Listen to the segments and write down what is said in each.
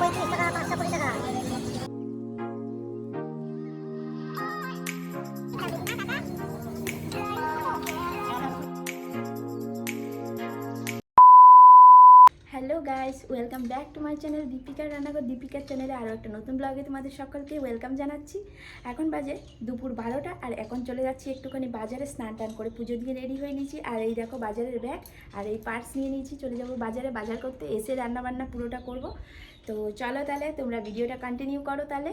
Hello guys, welcome back to my channel Deepika রান্নাঘর, দীপিকার চ্যানেলে আরও একটা নতুন ব্লগে তোমাদের সকলকে ওয়েলকাম জানাচ্ছি। এখন বাজে দুপুর বারোটা আর এখন চলে যাচ্ছি একটুখানি বাজারে স্নান টান করে পুজো দিয়ে রেডি হয়ে নিয়েছি। আর এই দেখো বাজারের ব্যাগ আর এই পার্টস নিয়ে নিয়েছি, চলে যাব বাজারে। বাজার করতে এসে রান্না বান্না পুরোটা করব। তো চলো তাহলে, তোমরা ভিডিওটা কন্টিনিউ করো তাহলে।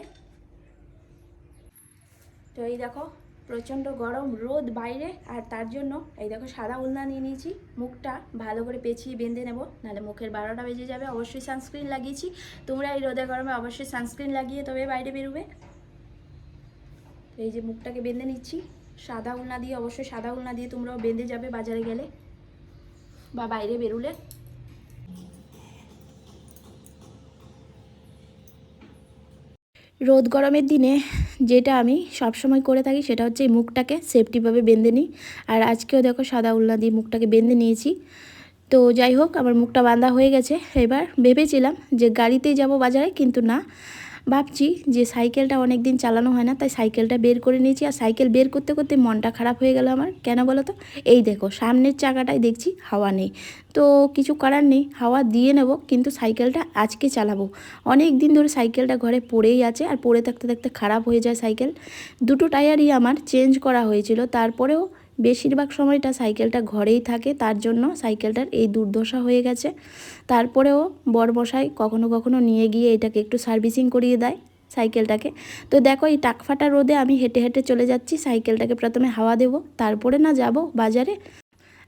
তো এই দেখো, প্রচণ্ড গরম, রোদ বাইরে, আর তার জন্য এই দেখো সাদা উলনা নিয়ে নিয়েছি। মুখটা ভালো করে পেঁচিয়ে বেঁধে নেব, নাহলে মুখের বারোটা বেজে যাবে। অবশ্যই সানস্ক্রিন লাগিয়েছি। তোমরা এই রোদে গরমে অবশ্যই সানস্ক্রিন লাগিয়ে তবে বাইরে বেরোবে। এই যে মুখটাকে বেঁধে নিচ্ছি। সাদা উলনা দিয়ে, অবশ্যই সাদা উলনা দিয়ে তোমরাও বেঁধে যাবে বাজারে গেলে, বা বাইরে বেরোলে। রোদ গরমের দিনে যেটা আমি সবসময় করে থাকি সেটা হচ্ছে এই মুখটাকে সেফটিভাবে বেঁধে নিই। আর আজকেও দেখো সাদা উল্লা দিয়ে মুখটাকে বেঁধে নিয়েছি। তো যাই হোক, আমার মুখটা বাঁধা হয়ে গেছে। এবার ভেবেছিলাম যে গাড়িতেই যাব বাজারে, কিন্তু না। ভাবছি যে সাইকেলটা অনেক দিন চালানো হয় না, তাই সাইকেলটা বের করে নিয়েছি। আর সাইকেল বের করতে করতে মনটা খারাপ হয়ে গেল আমার। কেন বলো তো? এই দেখো, সামনের চাকাটায় দেখছি, হাওয়া নেই। তো কিছু করার নেই, হাওয়া দিয়ে নেব, কিন্তু সাইকেলটা আজকে চালাবো। অনেক দিন ধরে সাইকেলটা ঘরে পড়েই আছে, আর পড়ে থাকতে থাকতে খারাপ হয়ে যায় সাইকেল। দুটো টায়ারই আমার চেঞ্জ করা হয়েছিল, তারপরেও বেশিরভাগ সময়টা সাইকেলটা ঘরেই থাকে, তার জন্য সাইকেলটার এই দুর্দশা হয়ে গেছে। তারপরেও বরবসায় কখনো কখনো নিয়ে গিয়ে এটাকে একটু সার্ভিসিং করিয়ে দেয় সাইকেলটাকে। তো দেখো, এই টাকফাটা রোদে আমি হেঁটে হেঁটে চলে যাচ্ছি, সাইকেলটাকে প্রথমে হাওয়া দেব, তারপরে না যাব বাজারে।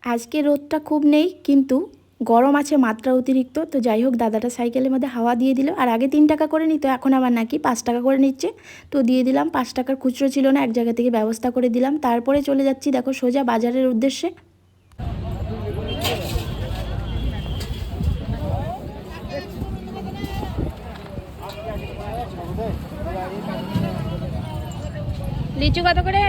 আজকে রোদটা খুব নেই, কিন্তু গরম আছে মাত্রা অতিরিক্ত। তো যাই হোক দাদাটা সাইকেলের মধ্যে হাওয়া দিয়ে দিল। আর আগে তিন টাকা করে নিত এখন আবার নাকি পাঁচ টাকা করে নিচ্ছে। তো দিয়ে দিলাম পাঁচ টাকার খুচরো ছিল না এক জায়গা থেকে ব্যবস্থা করে দিলাম। তারপরে চলে যাচ্ছি দেখো সোজা বাজারের উদ্দেশ্যে। লিচু কত করে?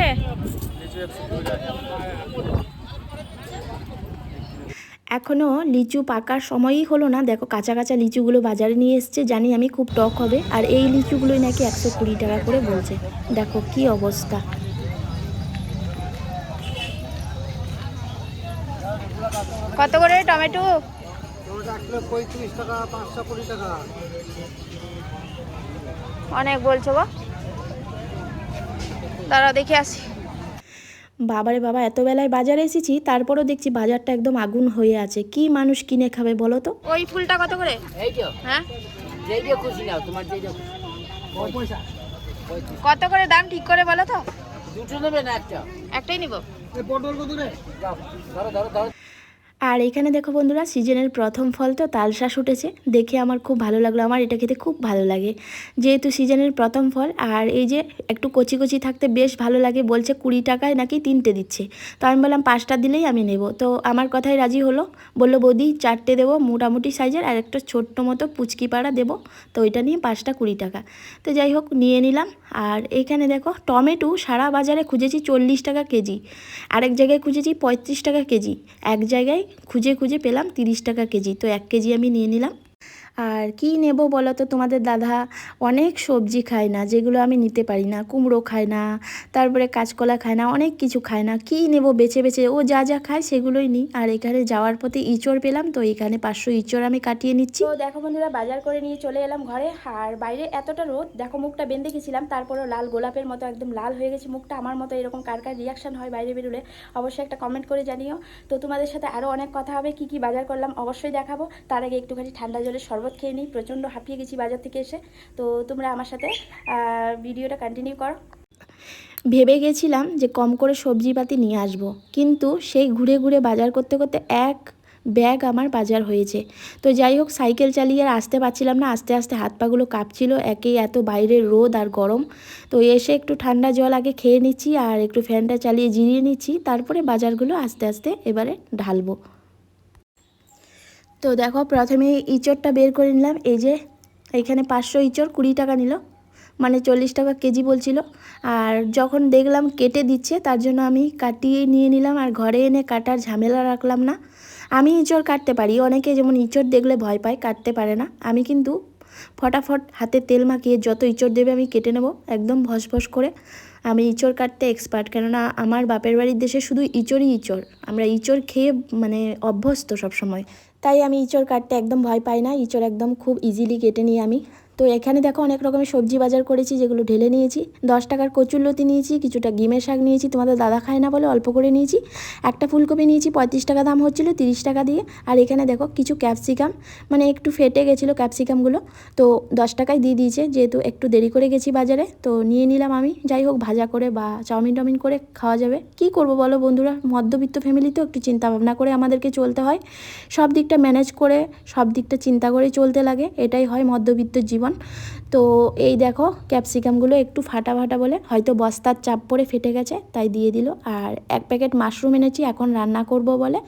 এখনও লিচু পাকার সময়ই হলো না। দেখো কাঁচা কাঁচা লিচুগুলো বাজারে নিয়ে এসছে, জানি আমি খুব টক হবে। আর এই লিচুগুলোই নাকি একশো কুড়ি টাকা করে বলছে। দেখো কি অবস্থা। কত করে টমেটো? অনেক বলছো গো। দাঁড়া দেখে আসি। বাবারে বাবা এত বেলায় বাজারে এসেছি তারপরও দেখছি বাজারটা একদম আগুন হয়ে আছে। কি মানুষ কিনে খাবে বলো তো? ওই ফুলটা কত করে? হ্যাঁ? যেই খুশি নাও তোমার কত করে দাম ঠিক করে বলো তো? দুটো নেবে না একটা? একটাই নিব। এই পটল কত রে? ধরো ধরো ধরো। আর এখানে দেখো বন্ধুরা, সিজনের প্রথম ফল তো তালশাঁস উঠেছে। দেখে আমার খুব ভালো লাগল, আমার এটা খেতে খুব ভালো লাগে। যেহেতু সিজনের প্রথম ফল, আর এই যে একটু কচি কচি থাকতে বেশ ভালো লাগে, বলছে কুড়ি টাকায় নাকি তিনটে দিচ্ছে। তো আমি বললাম, পাঁচটা দিলেই আমি নেব। তো আমার কথায় রাজি হলো, বলল, বৌদি, চারটে দেবো মোটামুটি সাইজের, আর একটা ছোট্ট মতো পুচকি পাড়া দেবো। তো ওইটা নিয়ে পাঁচটা কুড়ি টাকা। তো যাই হোক, নিয়ে নিলাম। আর এইখানে দেখো, টমেটো সারা বাজারে খুঁজেছি চল্লিশ টাকা কেজি, আরেক জায়গায় খুঁজেছি পঁয়ত্রিশ টাকা কেজি। এক জায়গায় খুঁজে খুঁজে পেলাম তিরিশ টাকা কেজি। তো এক কেজি আমি নিয়ে নিলাম। আর কি নেব বলো তো? তোমাদের দাদা অনেক সবজি খায় না, যেগুলো আমি নিতে পারি না। কুমড়ো খায় না, তারপরে কাঁচকলা খায় না, অনেক কিছু খায় না। কি নেব বেছে বেছে? ও যা যা খায় সেগুলোই নিই। আর এখানে যাওয়ার পথে ইঁচড় পেলাম, তো এখানে পাঁচশো ইঁচড় আমি কাটিয়ে নিচ্ছি। তো দেখো বন্ধুরা, বাজার করে নিয়ে চলে এলাম ঘরে। আর বাইরে এতটা রোদ, দেখো মুখটা বেঁধে গেছিলাম। তারপরেও লাল গোলাপের মতো একদম লাল হয়ে গেছে মুখটা। আমার মতো এরকম কার কার রিয়াকশান হয় বাইরে বেরোলে, অবশ্যই একটা কমেন্ট করে জানিও। তো তোমাদের সাথে আরও অনেক কথা হবে, কি কি বাজার করলাম অবশ্যই দেখাবো। তার আগে একটুখানি ঠান্ডা জলের শরবত খেয়ে নিই প্রচণ্ড হাঁপিয়ে গেছি বাজার থেকে এসে। তো তোমরা আমার সাথে ভিডিওটা কন্টিনিউ করো। ভেবে গেছিলাম যে কম করে সবজিপাতি নিয়ে আসব, কিন্তু সেই ঘুরে ঘুরে বাজার করতে করতে এক ব্যাগ আমার বাজার হয়েছে। তো যাই হোক, সাইকেল চালিয়ে আর আসতে পারছিলাম না, আস্তে আস্তে হাত পাগুলো কাঁপছিল একেই এত বাইরের রোদ আর গরম। তো এসে একটু ঠান্ডা জল আগে খেয়ে নিচ্ছি আর একটু ফ্যানটা চালিয়ে জিরিয়ে নিচ্ছি, তারপরে বাজারগুলো আস্তে আস্তে এবারে ঢালবো। তো দেখো, প্রথমে ইঁচড়টা বের করে নিলাম। এই যে এখানে পাঁচশো ইঁচড় কুড়ি টাকা নিল মানে চল্লিশ টাকা কেজি বলছিল। আর যখন দেখলাম কেটে দিচ্ছে, তার জন্য আমি কাটিয়ে নিয়ে নিলাম। আর ঘরে এনে কাটার ঝামেলা রাখলাম না। আমি ইঁচড় কাটতে পারি, অনেকে যেমন ইঁচড় দেখলে ভয় পায়, কাটতে পারে না। আমি কিন্তু ফটাফট হাতে তেল মাখিয়ে যত ইঁচড় দেবে আমি কেটে নেব, একদম ভস ভস করে। আমি ইঁচড় কাটতে এক্সপার্ট কেননা আমার বাপের বাড়ির দেশে শুধু ইঁচড়ই ইঁচড়। আমরা ইঁচড় খেয়ে মানে অভ্যস্ত সবসময়। তাই আমি ইঁচড় কাটতে একদম ভয় পাই না। ইঁচড় একদম খুব ইজিলি কেটে নিই আমি। তো এখানে দেখো অনেক রকমের সবজি বাজার করেছি, যেগুলো ঢেলে নিয়েছি। দশ টাকার কচুরলতি নিয়েছি, কিছুটা গিমের শাক নিয়েছি, তোমাদের দাদা খায় না বলে অল্প করে নিয়েছি। একটা ফুলকপি নিয়েছি, পঁয়ত্রিশ টাকা দাম হচ্ছিল, তিরিশ টাকা দিয়ে। আর এখানে দেখো কিছু ক্যাপসিকাম মানে একটু ফেটে গেছিল ক্যাপসিকামগুলো। তো দশ টাকায় দিয়ে দিয়েছে, যেহেতু একটু দেরি করে গেছি বাজারে, তো নিয়ে নিলাম আমি। যাই হোক, ভাজা করে বা চাউমিন টাউমিন করে খাওয়া যাবে। কি করব বলো বন্ধুরা? মধ্যবিত্ত ফ্যামিলি তো, একটু চিন্তা ভাবনা করে আমাদেরকে চলতে হয়। সব দিকটা ম্যানেজ করে, সব দিকটা চিন্তা করে চলতে লাগে। এটাই হয় মধ্যবিত্ত জীবন। তো এই দেখো, ক্যাপসিকামগুলো একটু ফাটা ফাটা বলে, হয়তো বস্তার চাপ পড়ে ফেটে গেছে, তাই দিয়ে দিল। আর এক প্যাকেট মাশরুম এনেছি, এখন রান্না করব বলে।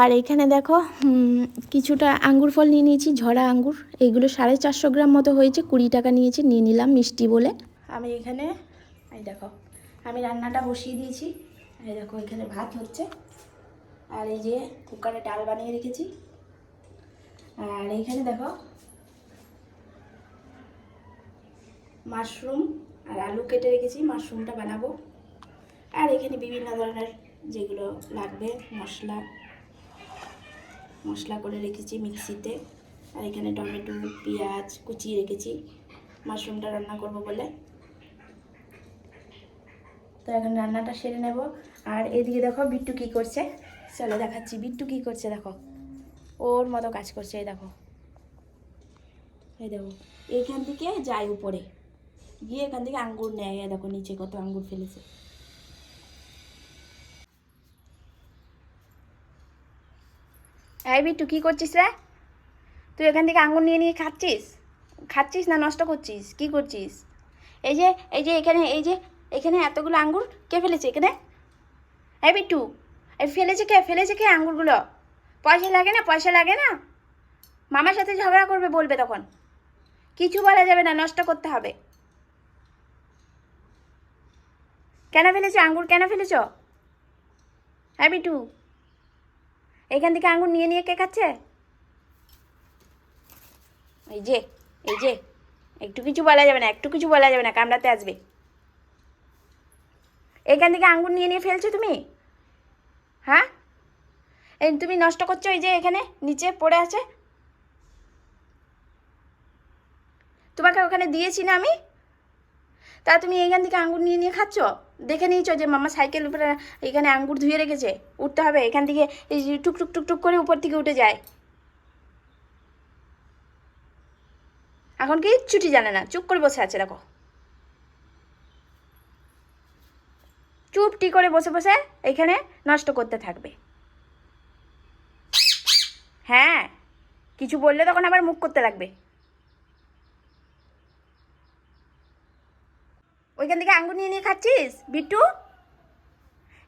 আর এখানে দেখো কিছুটা আঙ্গুর ফল নিয়ে নিয়েছি, ঝরা আঙ্গুর। এইগুলো সাড়ে চারশো গ্রাম মতো হয়েছে, কুড়ি টাকা নিয়েছি, নিয়ে নিলাম মিষ্টি বলে। আমি এখানে, এই দেখো, আমি রান্নাটা বসিয়ে দিয়েছি। এই দেখো, এখানে ভাত হচ্ছে। আর এই যে কুকারে ডাল বানিয়ে রেখেছি। আর এইখানে দেখো মাশরুম আর আলু কেটে রেখেছি, মাশরুমটা বানাবো। আর এখানে বিভিন্ন ধরনের যেগুলো লাগবে, মশলা। মশলা করে রেখেছি মিক্সিতে। আর এখানে টমেটো, পেঁয়াজ কুচিয়ে রেখেছি। মাশরুমটা রান্না করব বলে। তো এখন রান্নাটা সেরে নেব। আর এদিকে দেখো বিট্টু কি করছে। চলো দেখাচ্ছি, বিট্টু কি করছে দেখো। ওর মতো কাজ করছে, এই দেখো। এই দেখো এইখান থেকে যায় উপরে। গিয়ে এখান থেকে আঙ্গুর নেয় দেখো নিচে কত আঙ্গুর ফেলেছে। এই বিট্টু, কি করছিস রে? তুই এখান থেকে আঙ্গুর নিয়ে নিয়ে খাচ্ছিস? খাচ্ছিস না নষ্ট করছিস? কি করছিস? এই যে এই যে এখানে, এই যে, এখানে এতগুলো আঙ্গুর, কে ফেলেছে এখানে? এই বিট্টু, এই ফেলেছে কে? ফেলেছে কে আঙ্গুরগুলো? পয়সা লাগে না? পয়সা লাগে না? মামার সাথে ঝগড়া করবে বলবে তখন। কিছু বলা যাবে না, নষ্ট করতে হবে। কেন ফেলেছো? আঙ্গুর কেন ফেলেছো? হ্যাঁ বিটু এখান থেকে আঙ্গুর নিয়ে নিয়ে কে খাচ্ছে? এই যে এই যে, একটু কিছু বলা যাবে না, একটু কিছু বলা যাবে না, কামড়াতে আসবে। এখান থেকে আঙ্গুর নিয়ে নিয়ে ফেলছো তুমি? হ্যাঁ? এই তুমি নষ্ট করছ এই যে এখানে, নিচে পড়ে আছে? তোমাকে ওখানে দিয়েছি না আমি? তা তুমি এইখান থেকে আঙ্গুর নিয়ে নিয়ে খাচ্ছ? দেখে নিয়েছো যে মামা সাইকেল উপরে এখানে আঙ্গুর ধুয়ে রেখেছে? উঠতে হবে, এখান থেকে এই টুক টুক টুক টুক করে উপর থেকে উঠে যায়। এখন কি ছুটি জানে না, চুপ করে বসে আছে, দেখো। চুপটি করে বসে বসে এখানে নষ্ট করতে থাকবে। হ্যাঁ কিছু বললে তখন আবার মুখ করতে লাগবে। ওইখান থেকে আঙ্গুর নিয়ে নিয়ে খাচ্ছিস? বিট্টু?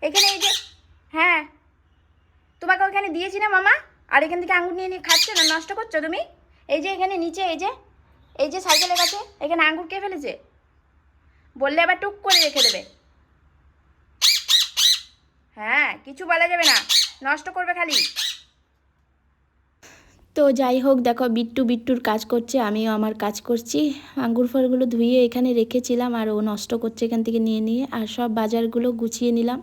এখানে এই যে হ্যাঁ। তোমাকে ওইখানে দিয়েছি না মামা? আর এখান থেকে আঙ্গুর নিয়ে নিয়ে খাচ্ছ না? নষ্ট করছ তুমি? এই যে এখানে নিচে, এই যে এই যে সাইকেলের কাছে, এখানে আঙ্গুর কে ফেলেছে? বললে আবার টুক করে রেখে দেবে। হ্যাঁ কিছু বলা যাবে না। নষ্ট করবে খালি। তো যাই হোক, দেখো বিট্টু বিট্টুর কাজ করছে, আমিও আমার কাজ করছি। আঙ্গুর ফলগুলো ধুয়ে এখানে রেখেছিলাম আর ও নষ্ট করছে এখান থেকে নিয়ে নিয়ে আর সব বাজারগুলো গুছিয়ে নিলাম।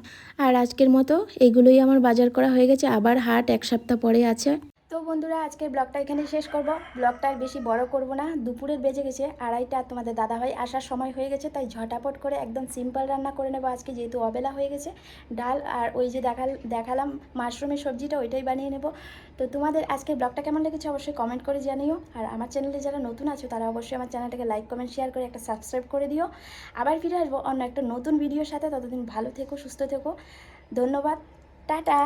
আর আজকের মতো এগুলোই আমার বাজার করা হয়ে গেছে। আবার হাট এক সপ্তাহ পরে আছে। তো বন্ধুরা, আজকের ব্লগটা এখানে শেষ করব। ব্লগটা বেশি বড় করব না, দুপুরের বেজে গেছে, আড়াইটা তোমাদের দাদাভাই আসার সময় হয়ে গেছে, তাই ঝটাপট করে একদম সিম্পল রান্না করে নেব আজকে, যেহেতু অবেলা হয়ে গেছে। ডাল আর ওই যে দেখাল দেখালাম মাশরুমের সবজিটা, ওইটাই বানিয়ে নেব। তো তোমাদের আজকের ব্লগটা কেমন লেগেছে অবশ্যই কমেন্ট করে জানিও। আর আমার চ্যানেলে যারা নতুন আছো, তারা অবশ্যই আমার চ্যানেলটাকে লাইক কমেন্ট শেয়ার করে একটা সাবস্ক্রাইব করে দিও। আবার ফিরে আসব অন্য একটা নতুন ভিডিওর সাথে, ততদিন ভালো থেকো, সুস্থ থেকো। ধন্যবাদ, টাটা!